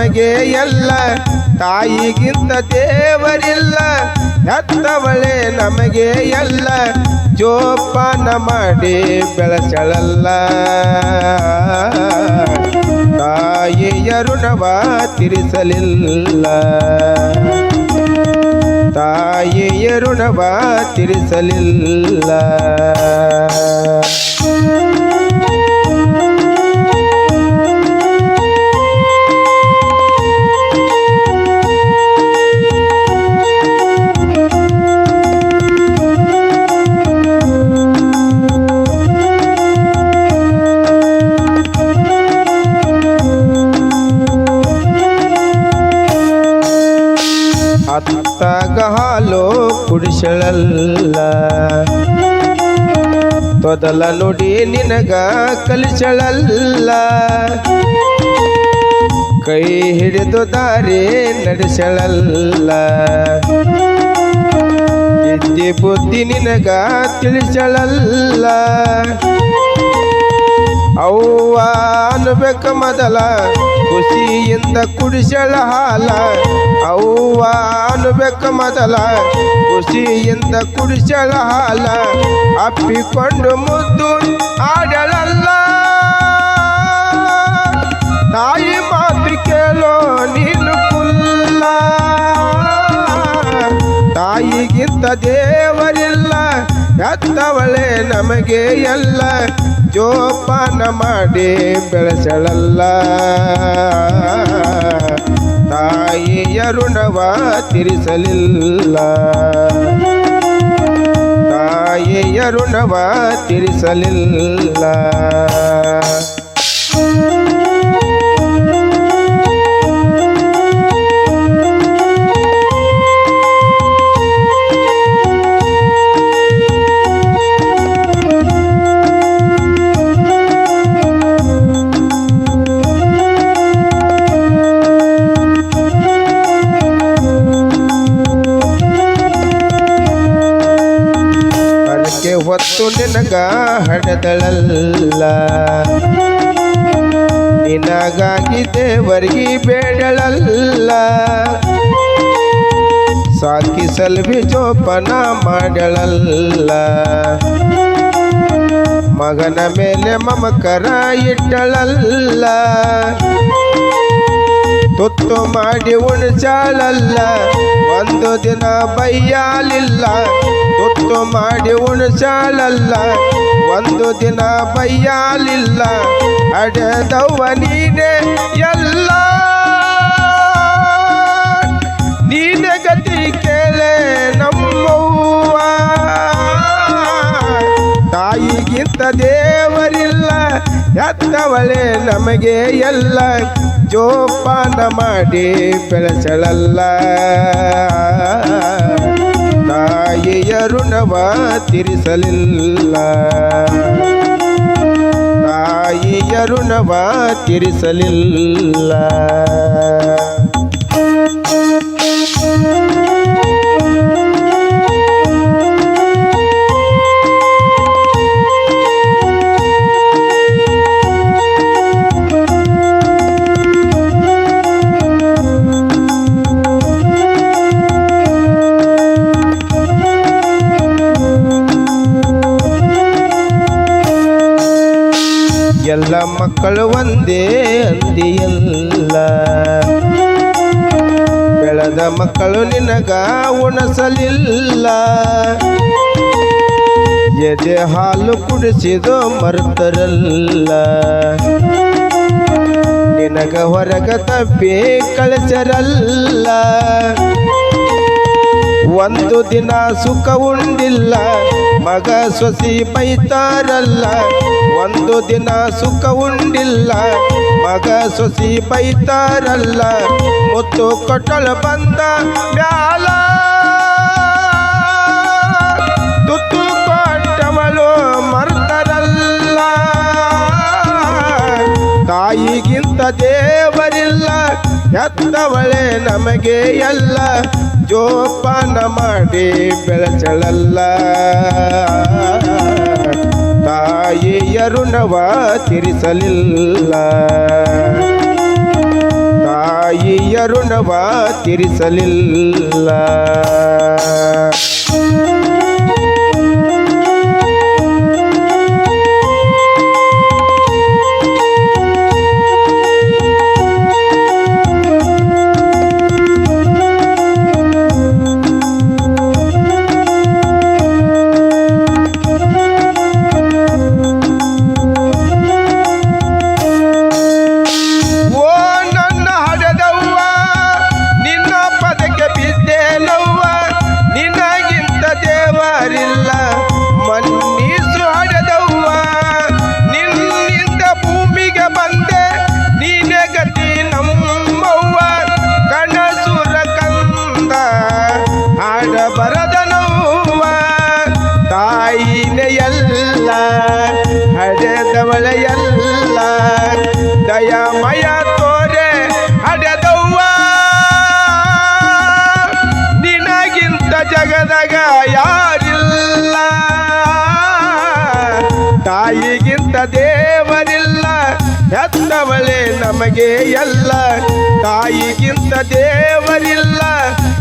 ನಮಗೆ ಎಲ್ಲ. ತಾಯಿಗಿಂತ ದೇವರಿಲ್ಲ. ಹೆತ್ತವಳೆ ನಮಗೆ ಎಲ್ಲ. ಜೋಪಾನ ಮಾಡಿ ಬೆಳೆಸಳಲ್ಲ. ತಾಯಿಯ ಋಣವ ತಿರಿಸಲಿಲ್ಲ. ತಾಯಿಯ ಋಣವ ತಿರಿಸಲಿಲ್ಲ. ಅತ್ತಾಗ ಹಾಲು ಕುಡಿಸಳಲ್ಲ. ತೊದಲ ನುಡಿ ನಿನಗ ಕಲಿಸಳಲ್ಲ. ಕೈ ಹಿಡಿದು ದಾರಿ ನಡೆಸಳಲ್ಲ. ಬುದ್ಧಿ ನಿನಗ ತಿಳಿಸಳಲ್ಲ. ಅವ್ವ ಅನ್ಬೇಕ ಮೊದಲ, ಖುಷಿಯಿಂದ ಕುಡಿಸಳ ಹಾಲ. ಅವ್ವ ಅನ್ಬೇಕ ಮೊದಲ, ಖುಷಿಯಿಂದ ಕುಡಿಸಳ ಹಾಲ. ಅಪ್ಪಿಕೊಂಡು ಮುದ್ದು ಆಡಳಲ್ಲ ತಾಯಿ ಮಾತು ಕೇಳೋ ನೀನು ಕುಲ್ಲ. ತಾಯಿಗಿಂತ ದೇವರಿಲ್ಲ, ಹೆತ್ತವಳೆ ನಮಗೆ ಎಲ್ಲ. ಜೋಪಾನ ಮಾಡಿ ಬೆಳೆಸಳಲ್ಲ. ತಾಯಿಯ ಋಣವ ತಿರಿಸಲಿಲ್ಲ. ತಾಯಿಯ ಋಣವ ತಿರಿಸಲಿಲ್ಲ. ಹೊತ್ತು ನಿನಗ ಹಡೆದಳಲ್ಲ ನಿನಗಾಗಿ ದೇವರಿಗೆ ಬೇಡಳಲ್ಲ. ಸಾಕಿ ಸಲ್ವಿ ಜೋಪನ ಮಾಡಳಲ್ಲ. ಮಗನ ಮೇಲೆ ಮಮಕರ ಇಟ್ಟಳಲ್ಲ. ತುತ್ತು ಮಾಡಿ ಉಣಚಾಳಲ್ಲ ಒಂದು ದಿನ ಬೈಯಾಲಿಲ್ಲ. ತುತ್ತು ಮಾಡಿ ಉಣಚಾಳಲ್ಲ ಒಂದು ದಿನ ಬೈಯಾಲಿಲ್ಲ. ಅಡೆದವ್ವ ನೀನೆ ಎಲ್ಲ. ನೀನೆ ಗತಿ ಕೇಳೆ ನಮ್ಮವ್ವ. ತಾಯಿಗಿಂತ ದೇವರಿಲ್ಲ ಎತ್ತವಳೆ ನಮಗೆ ಎಲ್ಲ. ಜೋಪಾನ ಮಾಡಿ ಬೆಳೆಸಳಲ್ಲ. ತಾಯಿಯ ಋಣವ ತಿರಿಸಲಿಲ್ಲ. ತಾಯಿಯ ಋಣವ ತಿರಿಸಲಿಲ್ಲ. ಮಕ್ಕಳು ನಿನಗ ಉಣಸಲಿಲ್ಲ. ಎದೆ ಹಾಲು ಕುಡಿಸಿದು ಮರ್ತರಲ್ಲ. ನಿನಗ ಹೊರಗ ತಪ್ಪಿ ಕಳಿಸರಲ್ಲ. ಒಂದು ದಿನ ಸುಖ ಉಂಡಿಲ್ಲ, ಮಗ ಸೊಸಿ ಬೈತಾರಲ್ಲ. ಒಂದು ದಿನ ಸುಖ ಉಂಡಿಲ್ಲ ಮಗ ಸೊಸಿ ಬೈತಾರಲ್ಲ? ಮುತ್ತು ಕೊಟ್ಟಳು ಬಂದ ಮ್ಯಾಲ. ತುತ್ತು ಕೊಟ್ಟವಳು ಮರ್ತರಲ್ಲ ತಾಯಿಗಿಂತ ದೇವರಿಲ್ಲ ಎತ್ತವಳೆ ನಮಗೆ ಎಲ್ಲ. ಜೋಪಾನ ಮಾಡಿ ಬೆಳೆಸಳಲ್ಲ ತಾಯಿಯ ಋಣವ ತಿರಿಸಲಿಲ್ಲ. ತಾಯಿಯ ಋಣವ ತೀರಿಸಲಿಲ್ಲ. ಜಗದಾಗ ಯಾರಿಲ್ಲ? ತಾಯಿಗಿಂತ ದೇವರಿಲ್ಲ, ಹೆತ್ತವಳೆ ನಮಗೆ ಎಲ್ಲ. ತಾಯಿಗಿಂತ ದೇವರಿಲ್ಲ,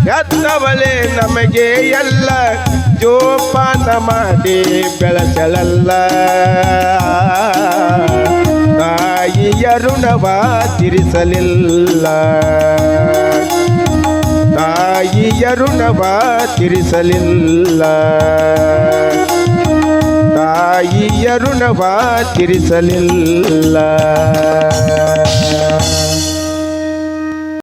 ಹೆತ್ತವಳೆ ನಮಗೆ ಎಲ್ಲ. ಜೋಪಾನ ಮಾಡಿ ಬೆಳೆಸಲಲ್ಲ. ತಾಯಿಯ ಋಣವ ತೀರಿಸಲಿಲ್ಲ. ತಾಯಿಯ ತಿರಿಸಲಿಲ್ಲ. ತಾಯಿಯ ತೀರಿಸಲಿಲ್ಲ.